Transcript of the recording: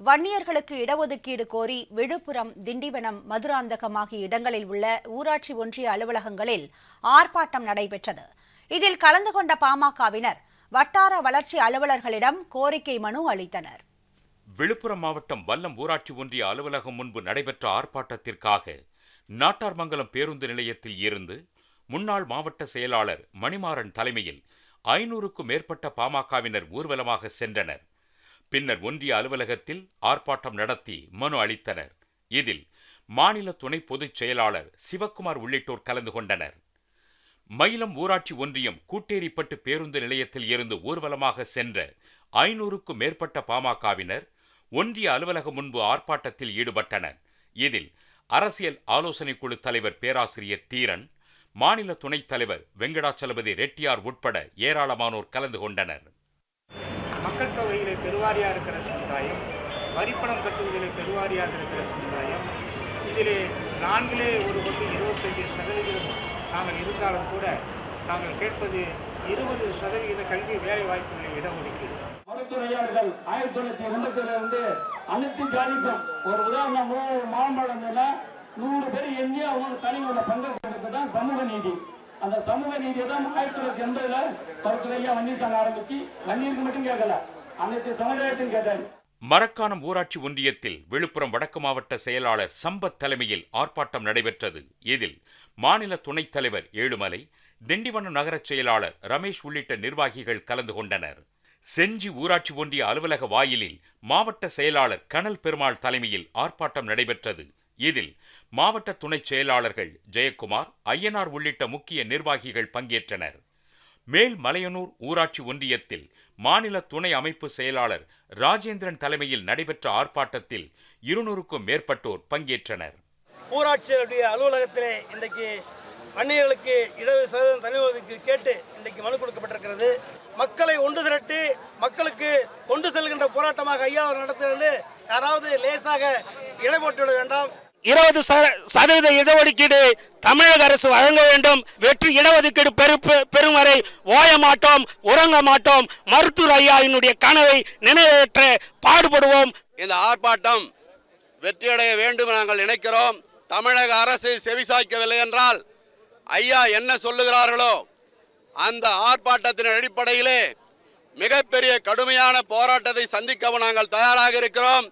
வன்னியர்களுக்கு இடஒதுக்கீடு கோரி விழுப்புரம் திண்டிவனம் மதுராந்தகம் ஆகிய இடங்களில் உள்ள ஊராட்சி ஒன்றிய அலுவலகங்களில் ஆர்ப்பாட்டம் நடைபெற்றது. இதில் கலந்து கொண்ட பாமகவினர் வட்டார வளர்ச்சி அலுவலர்களிடம் கோரிக்கை மனு அளித்தனர். விழுப்புரம் மாவட்டம் வல்லம் ஊராட்சி ஒன்றிய அலுவலகம் முன்பு நடைபெற்ற ஆர்ப்பாட்டத்திற்காக நாட்டார்மங்கலம் பேருந்து நிலையத்தில் இருந்து முன்னாள் மாவட்ட செயலாளர் மணிமாறன் தலைமையில் ஐநூறுக்கும் மேற்பட்ட பாமகவினர் ஊர்வலமாக சென்றனர். பின்னர் ஒன்றிய அலுவலகத்தில் ஆர்ப்பாட்டம் நடத்தி மனு அளித்தனர். இதில் மாநில துணை பொதுச் செயலாளர் சிவக்குமார் உள்ளிட்டோர் கலந்து கொண்டனர். மயிலம் ஊராட்சி ஒன்றியம் கூட்டேரிப்பட்டு பேருந்து நிலையத்தில் இருந்து ஊர்வலமாக சென்ற ஐநூறுக்கும் மேற்பட்ட பாமகவினர் ஒன்றிய அலுவலகம் முன்பு ஆர்ப்பாட்டத்தில் ஈடுபட்டனர். இதில் அரசியல் ஆலோசனைக் குழு தலைவர் பேராசிரியர் தீரன் மாநில துணைத் தலைவர் வெங்கடாச்சலபதி ரெட்டியார் உட்பட ஏராளமானோர் கலந்து கொண்டனர். மக்கள் தொகையிலே பெருவாரியாக இருக்கிற சமுதாயம் வரிப்பணம் கட்டுவதிலே பெருவாரியாக இருக்கிற சமுதாயம் இதிலே நான்கிலே ஒரு பங்கு இருபத்தஞ்சு சதவிகிதம் நாங்கள் இருந்தாலும் கூட நாங்கள் கேட்பது இருபது சதவிகித கல்வி வேலை வாய்ப்புகளை இடஒதுக்கீடு. மருத்துவர்கள் ஆயிரத்தி தொள்ளாயிரத்தி எண்பதுல இருந்து அனைத்து ஜாதிக்கும் ஒரு உதாரணம் மாம்பழம் நூறு பேர் எண்ணி அவங்க தலைவரோட பங்கு தான் சமூக நீதி. அந்த சமூக நீதியை தான் ஆயிரத்தி தொள்ளாயிரத்தி எண்பதுல மருத்துவ ஐயா வன்னியர் ஆரம்பிச்சு வன்னியருக்கு மட்டும் கேட்கல. அனைத்து சமுதாயத்தையும் கேட்டாரு மரக்காணம் ஊராட்சி ஒன்றியத்தில் விழுப்புரம் வடக்கு மாவட்ட செயலாளர் சம்பத் தலைமையில் ஆர்ப்பாட்டம் நடைபெற்றது. இதில் மாநில துணைத் தலைவர் ஏழுமலை திண்டிவனம் நகரச் செயலாளர் ரமேஷ் உள்ளிட்ட நிர்வாகிகள் கலந்து கொண்டனர். செஞ்சி ஊராட்சி ஒன்றிய அலுவலக வாயிலில் மாவட்ட செயலாளர் கனல் பெருமாள் தலைமையில் ஆர்ப்பாட்டம் நடைபெற்றது. இதில் மாவட்ட துணைச் செயலாளர்கள் ஜெயக்குமார் ஐயனார் உள்ளிட்ட முக்கிய நிர்வாகிகள் பங்கேற்றனர். மேல் மலையனூர் ஊராட்சி ஒன்றியத்தில் மாநில துணை அமைப்பு செயலாளர் ராஜேந்திரன் தலைமையில் நடைபெற்ற ஆர்ப்பாட்டத்தில் இருநூறுக்கும் மேற்பட்டோர் பங்கேற்றனர். ஊராட்சியருடைய அலுவலகத்திலே இன்றைக்கு வன்னியர்களுக்கு இருபது சதவீதம் தனி ஒதுக்கு கேட்டு இன்றைக்கு மனு கொடுக்கப்பட்டிருக்கிறது. மக்களை ஒன்று திரட்டி மக்களுக்கு கொண்டு செல்கின்ற போராட்டமாக ஐயா அவர் நடத்துகிறது யாராவது லேசாக இடை போட்டுவிட வேண்டாம். இருபது சதவீத இடஒதுக்கீடு தமிழக அரசு வழங்க வேண்டும். வெற்றி இடஒதுக்கீடு பெறும் வரை ஓய மாட்டோம் உறங்க மாட்டோம். மருத்துவர் ஐயாவினுடைய கனவை நினைவேற்ற பாடுபடுவோம். இந்த ஆர்ப்பாட்டம் வெற்றியடைய வேண்டும் நாங்கள் நினைக்கிறோம். தமிழக அரசு செவிசாய்க்கவில்லை என்றால் ஐயா என்ன சொல்லுகிறார்களோ அந்த ஆர்ப்பாட்டத்தின் அடிப்படையிலே மிகப்பெரிய கடுமையான போராட்டத்தை சந்திக்கவும் நாங்கள் தயாராக இருக்கிறோம்.